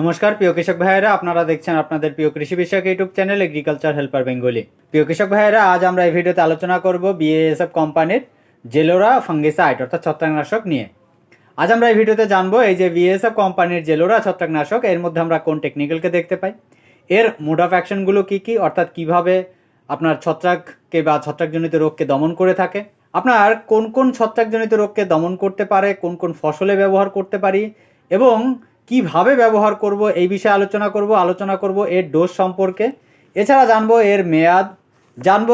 নমস্কার, প্রিয় কৃষক ভাইয়েরা, আপনারা দেখছেন আপনাদের প্রিয় কৃষি বিষয়ক YouTube channel agriculture helper Bengali. প্রিয় কৃষক ভাইয়েরা, আজ আমরা এই ভিডিওতে আলোচনা করব বিএএসএফ কোম্পানির জেলোরা ফাঙ্গিসাইড, অর্থাৎ ছত্রাকনাশক নিয়ে। আজ আমরা এই ভিডিওতে জানব এই যে বিএসএফ কোম্পানির জেলোরা ছত্রাকনাশক, এর মধ্যে আমরা কোন টেকনিক্যালকে দেখতে পাই, এর মোড অফ অ্যাকশনগুলো কী কী, অর্থাৎ কীভাবে আপনার ছত্রাককে বা ছত্রাকজনিত রোগকে দমন করে থাকে, আপনার কোন কোন ছত্রাকজনিত রোগকে দমন করতে পারে, কোন কোন ফসলে ব্যবহার করতে পারি, এবং কীভাবে ব্যবহার করব, এই বিষয়ে আলোচনা করব আলোচনা করব এর ডোজ সম্পর্কে। এছাড়া জানব এর মেয়াদ, জানব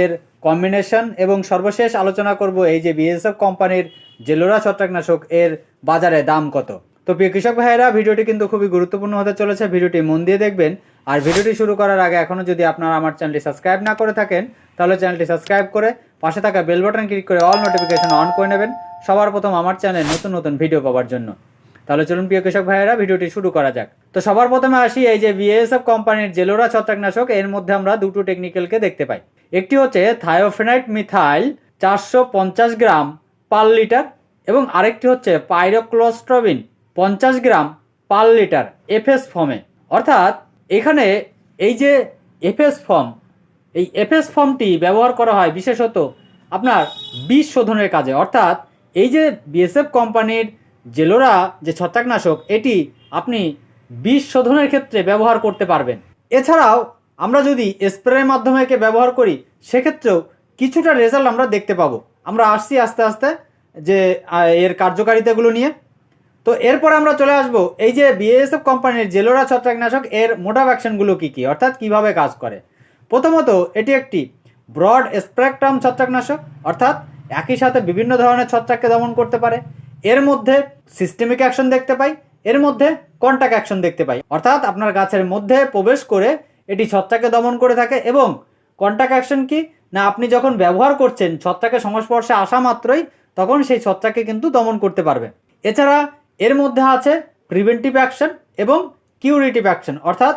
এর কম্বিনেশন এবং সর্বশেষ আলোচনা করব এই যে বিএসএফ কোম্পানির জেলোরা ছত্রাকনাশক, এর বাজারে দাম কত। তো প্রিয় কৃষক ভাইয়েরা, ভিডিওটি কিন্তু খুবই গুরুত্বপূর্ণ হতে চলেছে, ভিডিওটি মন দিয়ে দেখবেন। আর ভিডিওটি শুরু করার আগে এখনও যদি আপনারা আমার চ্যানেলটি সাবস্ক্রাইব না করে থাকেন, তাহলে চ্যানেলটি সাবস্ক্রাইব করে পাশে থাকা বেল বাটন ক্লিক করে অল নোটিফিকেশন অন করে নেবেন। সবার প্রথম আমার চ্যানেল নতুন নতুন ভিডিও পাওয়ার জন্য। তাহলে চলুন প্রিয় কৃষক ভাইয়েরা, ভিডিওটি শুরু করা যাক। তো সবার প্রথমে আসি, এই যে বিএসএফ কোম্পানির জেলোরা ছত্রাকনাশক, এর মধ্যে আমরা দুটো টেকনিক্যালকে দেখতে পাই। একটি হচ্ছে থায়োফেনাইট মিথাইল, চারশো পঞ্চাশ গ্রাম পার লিটার, এবং আরেকটি হচ্ছে পাইরোক্লোস্ট্রবিন, পঞ্চাশ গ্রাম পার লিটার এফএস ফর্মে অর্থাৎ এখানে এই যে এফএস ফর্ম এই এফএস ফর্মটি ব্যবহার করা হয় বিশেষত আপনার বিষ শোধনের কাজে। অর্থাৎ এই যে বিএসএফ কোম্পানির জেলোরা যে ছত্রাকনাশক, এটি আপনি বিষ শোধনের ক্ষেত্রে ব্যবহার করতে পারবেন। এছাড়াও, আমরা যদি স্প্রের মাধ্যমে একে ব্যবহার করি, সেক্ষেত্রেও কিছুটা রেজাল্ট আমরা দেখতে পাবো। আমরা আসছি আস্তে আস্তে যে এর কার্যকারিতাগুলো নিয়ে। তো এরপর আমরা চলে আসব, এই যে বিএসএফ কোম্পানির জেলোরা ছত্রাকনাশক, এর মোটা ভ্যাকশনগুলো কী কী, অর্থাৎ কীভাবে কাজ করে। প্রথমত, এটি একটি ব্রড স্প্রেকট্রাম ছত্রাকনাশক, অর্থাৎ একই সাথে বিভিন্ন ধরনের ছত্রাককে দমন করতে পারে। এর মধ্যে সিস্টেমিক অ্যাকশন দেখতে পাই, এর মধ্যে কন্ট্যাক্ট অ্যাকশন দেখতে পাই। অর্থাৎ আপনার গাছের মধ্যে প্রবেশ করে এটি ছত্রাকে দমন করে থাকে এবং কন্ট্যাক্ট অ্যাকশন কি? না, আপনি যখন ব্যবহার করছেন ছত্রাকের সংস্পর্শে আসা মাত্রই, তখন সেই ছত্রাককে কিন্তু দমন করতে পারবে। এছাড়া এর মধ্যে আছে প্রিভেন্টিভ অ্যাকশন এবং কিউরেটিভ অ্যাকশন অর্থাৎ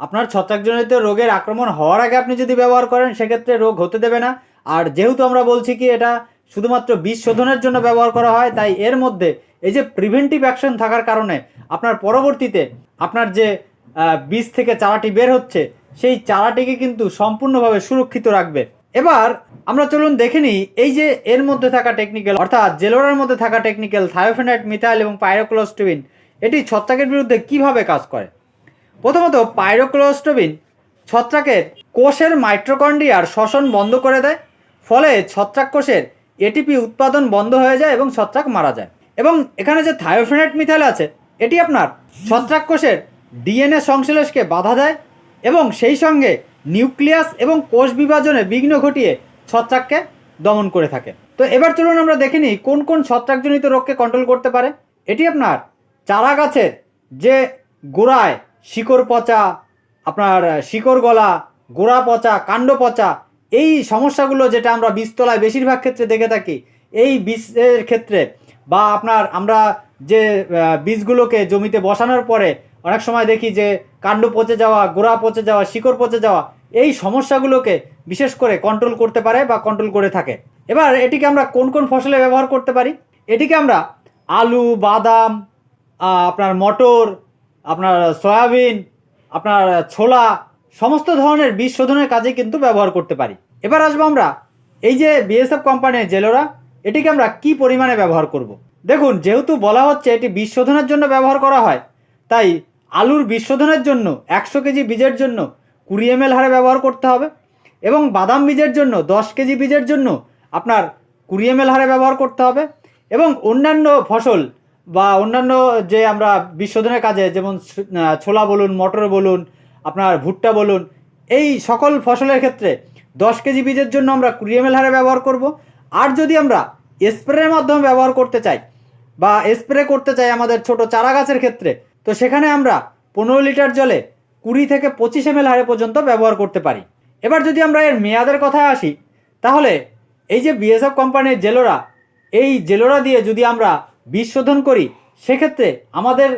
আপনার ছত্রাকজনিত রোগের আক্রমণ হওয়ার আগে আপনি যদি ব্যবহার করেন, সেক্ষেত্রে রোগ হতে দেবে না। আর যেহেতু আমরা বলছি কি, এটা শুধুমাত্র বিষ শোধনের জন্য ব্যবহার করা হয়, তাই এর মধ্যে এই যে প্রিভেন্টিভ অ্যাকশন থাকার কারণে আপনার পরবর্তীতে আপনার যে বীজ থেকে চারাটি বের হচ্ছে, সেই চারাটিকে কিন্তু সম্পূর্ণভাবে সুরক্ষিত রাখবে। এবার আমরা চলুন দেখে নিই, এই যে এর মধ্যে থাকা টেকনিক্যাল অর্থাৎ জেলোরার মধ্যে থাকা টেকনিক্যাল থায়োফেনাইট মিথাইল এবং পাইরোক্লোস্টোবিন এটি ছত্রাকের বিরুদ্ধে কীভাবে কাজ করে? প্রথমত পাইরোক্লোস্টোবিন ছত্রাকের কোষের মাইট্রোকন্ড্রিয়ার শ্বসন বন্ধ করে দেয়, ফলে ছত্রাক কোষের এটিপি উৎপাদন বন্ধ হয়ে যায় এবং ছত্রাক মারা যায়। এবং এখানে যে থায়োফেনাইট মিথাইল আছে, এটি আপনার ছত্রাক কোষের ডিএনএ সংশ্লেষকে বাধা দেয় এবং সেই সঙ্গে নিউক্লিয়াস এবং কোষ বিভাজনে বিঘ্ন ঘটিয়ে ছত্রাককে দমন করে থাকে। তো এবার চলুন আমরা দেখে নিই কোন কোন ছত্রাকজনিত রোগকে কন্ট্রোল করতে পারে। এটি আপনার চারা গাছের যে গোড়ায় শিকড় পচা, আপনার শিকড় গলা, গোড়া পচা, কাণ্ড পচা এই সমস্যাগুলো যেটা আমরা বীজতলায় বেশিরভাগ ক্ষেত্রে দেখে থাকি, এই বীজের ক্ষেত্রে বা আপনার আমরা যে বীজগুলোকে জমিতে বসানোর পরে অনেক সময় দেখি যে, কাণ্ড পচে যাওয়া, গোড়া পচে যাওয়া, শিকড় পচে যাওয়া, এই সমস্যাগুলোকে বিশেষ করে কন্ট্রোল করতে পারে বা কন্ট্রোল করে থাকে। এবার এটিকে আমরা কোন কোন ফসলে ব্যবহার করতে পারি? এটিকে আমরা আলু, বাদাম আপনার মটর, আপনার সয়াবিন, আপনার ছোলা সমস্ত ধরনের বীজ শোধনের কাজে কিন্তু ব্যবহার করতে পারি এবার আসব আমরা এই যে বিএসএফ কোম্পানির জেলোরা, এটিকে আমরা কি পরিমাণে ব্যবহার করব। দেখুন, যেহেতু বলা হচ্ছে এটি বীজ শোধনের জন্য ব্যবহার করা হয়, তাই আলুর বীজ শোধনের জন্য একশো কেজি বীজের জন্য কুড়ি এম হারে ব্যবহার করতে হবে এবং বাদাম বীজের জন্য দশ কেজি বীজের জন্য আপনার কুড়ি এম হারে ব্যবহার করতে হবে এবং অন্যান্য ফসল বা অন্যান্য যে আমরা বিশোধনের কাজে যেমন ছোলা বলুন, মটর বলুন আপনার ভুট্টা বলুন, এই সকল ফসলের ক্ষেত্রে দশ কেজি বীজের জন্য আমরা কুড়ি এম হারে ব্যবহার করব। আর যদি আমরা স্প্রের মাধ্যমে ব্যবহার করতে চাই বা স্প্রে করতে চাই আমাদের ছোট চারা গাছের ক্ষেত্রে, তো সেখানে আমরা পনেরো লিটার জলে কুড়ি থেকে পঁচিশ এম হারে পর্যন্ত ব্যবহার করতে পারি। এবার যদি আমরা এর মেয়াদের কথায় আসি, তাহলে এই যে বিএসএফ কোম্পানির জেলোরা, এই জেলোরা দিয়ে যদি আমরা বীজ শোধন করি, সেক্ষেত্রে আমাদের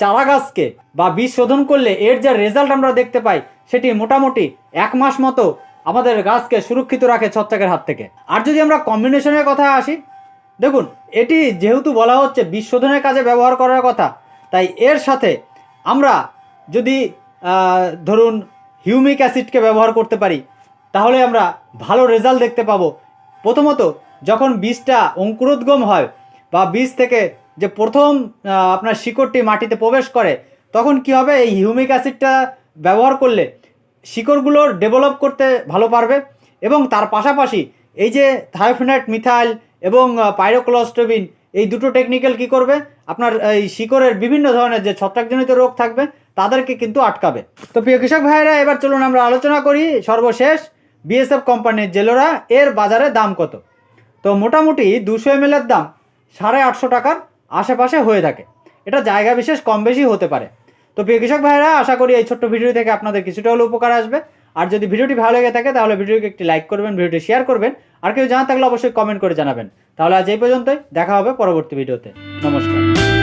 চারা গাছকে বা বীজ শোধন করলে এর যে রেজাল্ট আমরা দেখতে পাই, সেটি মোটামুটি এক মাস মতো আমাদের গাছকে সুরক্ষিত রাখে ছত্রাকের হাত থেকে। আর যদি আমরা কম্বিনেশনের কথা আসি, দেখুন, এটি যেহেতু বলা হচ্ছে বীজ শোধনের কাজে ব্যবহার করার কথা, তাই এর সাথে আমরা যদি ধরুন হিউমিক অ্যাসিডকে ব্যবহার করতে পারি, তাহলে আমরা ভালো রেজাল্ট দেখতে পাবো। প্রথমত, যখন বীজটা অঙ্কুরোদ্গম হয় বা বীজ থেকে যে প্রথম আপনার শিকড়টি মাটিতে প্রবেশ করে, তখন কি হবে? এই হিউমিক অ্যাসিডটা ব্যবহার করলে শিকড়গুলোর ডেভেলপ করতে ভালো পারবে এবং তার পাশাপাশি এই যে থায়োফিনাইট মিথাইল এবং পাইরোক্লোস্টোবিন, এই দুটো টেকনিক্যাল কি করবে? আপনার এই শিকড়ের বিভিন্ন ধরনের যে ছত্রাকজনিত রোগ থাকবে, তাদেরকে কিন্তু আটকাবে। তো প্রিয় কৃষক ভাইয়েরা, এবার চলুন আমরা আলোচনা করি সর্বশেষ বিএসএফ কোম্পানির জেলোরা, এর বাজারে দাম কত? তো মোটামুটি দুশো এম দাম সাড়ে আটশো টাকার আশেপাশে হয়ে থাকে। এটা জায়গা বিশেষ কম বেশি হতে পারে। তো প্রিয় কৃষক ভাইরা আশা করি এই ছোট্ট ভিডিও থেকে আপনাদের কিছুটা হলেও উপকার আসবে। আর যদি ভিডিওটি ভালো লেগে থাকে, তাহলে ভিডিওকে একটি লাইক করবেন, ভিডিওটি শেয়ার করবেন। আর কেউ জানা থাকলে অবশ্যই কমেন্ট করে জানাবেন। তাহলে আজ এই পর্যন্তই, দেখা হবে পরবর্তী ভিডিওতে। নমস্কার।